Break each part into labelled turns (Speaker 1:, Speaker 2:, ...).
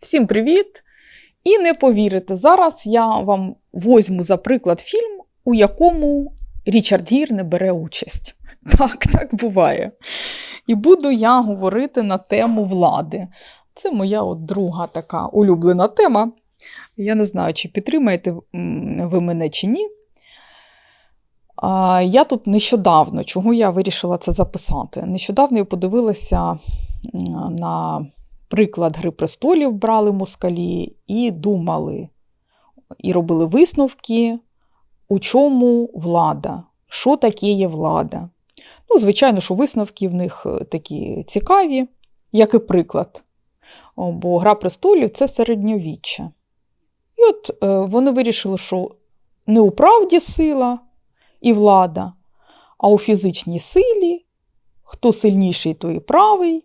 Speaker 1: Всім привіт! І не повірите, зараз я вам возьму за приклад фільм, у якому Річард Гір не бере участь. Так, так буває. І буду я говорити на тему влади. Це моя от друга така улюблена тема. Я не знаю, чи підтримаєте ви мене чи ні. Я тут нещодавно, чого я вирішила це записати? Нещодавно я подивилася на приклад Гри престолів брали москалі і думали, і робили висновки, у чому влада, що таке є влада. Ну, звичайно, що висновки в них е, такі цікаві, як і приклад. Бо Гра престолів це середньовіччя. І от е, вони вирішили, що не у правді сила і влада, а у фізичній силі, хто сильніший, той і правий,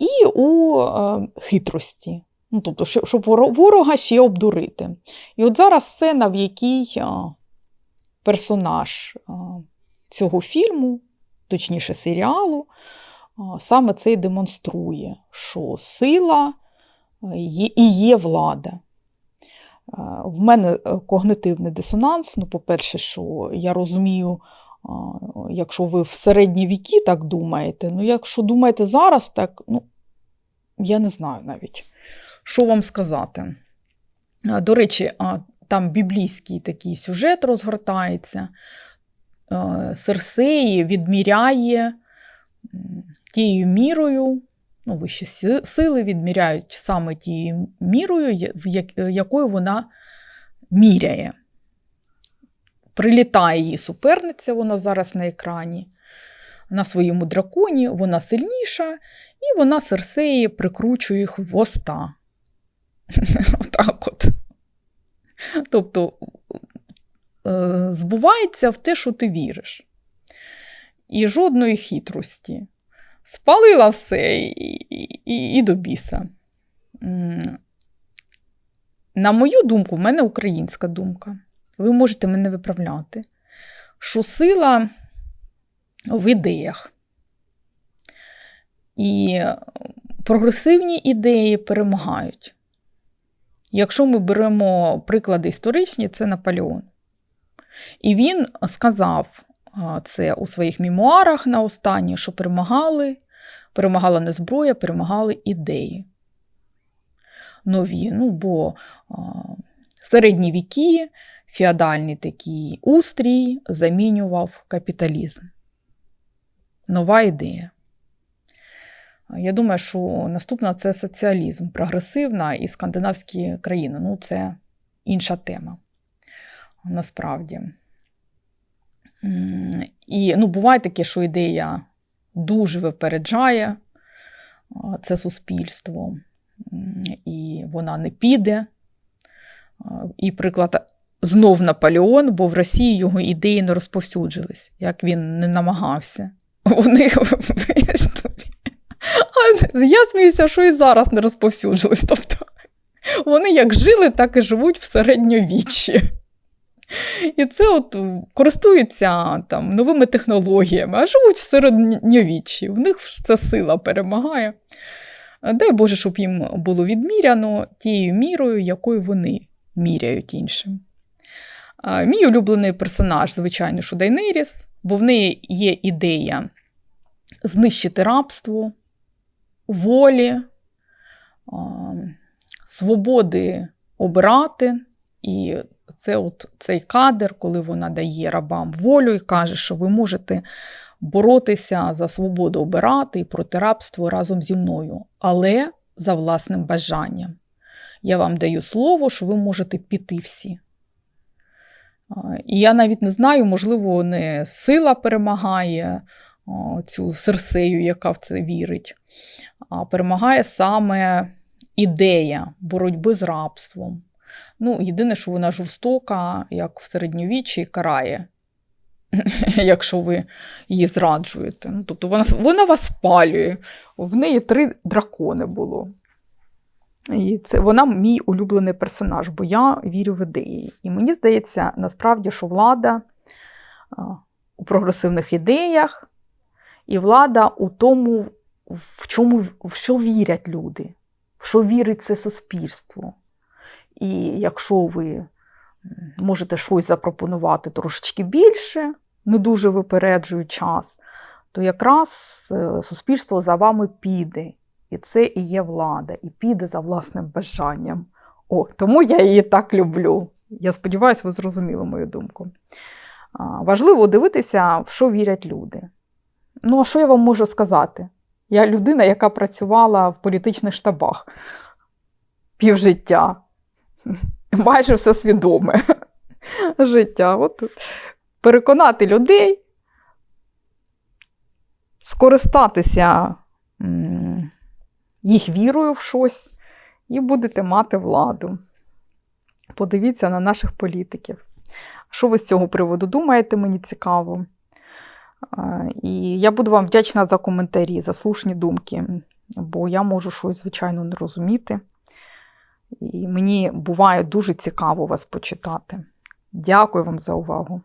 Speaker 1: і у е, хитрості. Ну, тобто, щоб ворога ще обдурити. І от зараз сцена, в якій е, персонаж е, цього фільму, точніше серіалу, саме це і демонструє, що сила є, і є влада. В мене когнитивний дисонанс. Ну, по-перше, що я розумію, якщо ви в середні віки так думаєте, ну якщо думаєте зараз, так, ну, я не знаю навіть, що вам сказати. До речі, там біблійський такий сюжет розгортається. Серсеї відміряє тією мірою, ну, вищі сили відміряють саме тією мірою, якою вона міряє. Прилітає її суперниця, вона зараз на екрані, на своєму драконі, вона сильніша, і вона Серсеї прикручує хвоста. Отак от. Тобто е, збувається в те, що ти віриш. І жодної хитрості. Спалила все і, і, і, і до біса. На мою думку, в мене українська думка. Ви можете мене виправляти, що сила в ідеях. І прогресивні ідеї перемагають. Якщо ми беремо приклади історичні, це Наполеон. І він сказав це у своїх мемуарах на останнє, що перемагали, перемагала не зброя, перемагали ідеї. Нові. Ну, бо середні віки, феодальний такий устрій замінював капіталізм. Нова ідея. Я думаю, що наступна це соціалізм, прогресивна і скандинавські країни. Ну, це інша тема. Насправді. І ну, буває таке, що ідея дуже випереджає це суспільство, і вона не піде. І приклад знов Наполеон, бо в Росії його ідеї не розповсюджились, як він не намагався. Вони я сміюся, що і зараз не розповсюджились. Тобто вони як жили, так і живуть в середньовіччі. І це от користуються там новими технологіями, а живуть в середньовіччі. В них ця сила перемагає. Дай Боже, щоб їм було відміряно тією мірою, якою вони міряють іншим. Мій улюблений персонаж, звичайно, що Дайнеріс, бо в неї є ідея знищити рабство, волі, свободи обирати. І це от цей кадр, коли вона дає рабам волю і каже, що ви можете боротися за свободу обирати і проти рабства разом зі мною, але за власним бажанням. Я вам даю слово, що ви можете піти всі. І я навіть не знаю, можливо, не сила перемагає цю Серсею, яка в це вірить, а перемагає саме ідея боротьби з рабством. Ну, єдине, що вона жорстока, як в середньовіччі, карає, якщо ви її зраджуєте. Ну, тобто вона, вона вас спалює. В неї три дракони було. І це вона мій улюблений персонаж, бо я вірю в ідеї. І мені здається, насправді, що влада у прогресивних ідеях, і влада у тому, в чому в що вірять люди. в що вірить це суспільство. І якщо ви можете щось запропонувати трошечки більше, не дуже випереджую час, то якраз е, суспільство за вами піде. І це і є влада, і піде за власним бажанням. О, тому я її так люблю. Я сподіваюся, ви зрозуміли мою думку. Важливо дивитися, в що вірять люди. Ну, а що я вам можу сказати? Я людина, яка працювала в політичних штабах півжиття. Майже все свідоме життя. От тут. Переконати людей, скористатися їх вірою в щось, і будете мати владу. Подивіться на наших політиків. Що ви з цього приводу думаєте, мені цікаво. І я буду вам вдячна за коментарі, за слушні думки, бо я можу щось, звичайно, не розуміти. І мені буває дуже цікаво вас почитати. Дякую вам за увагу.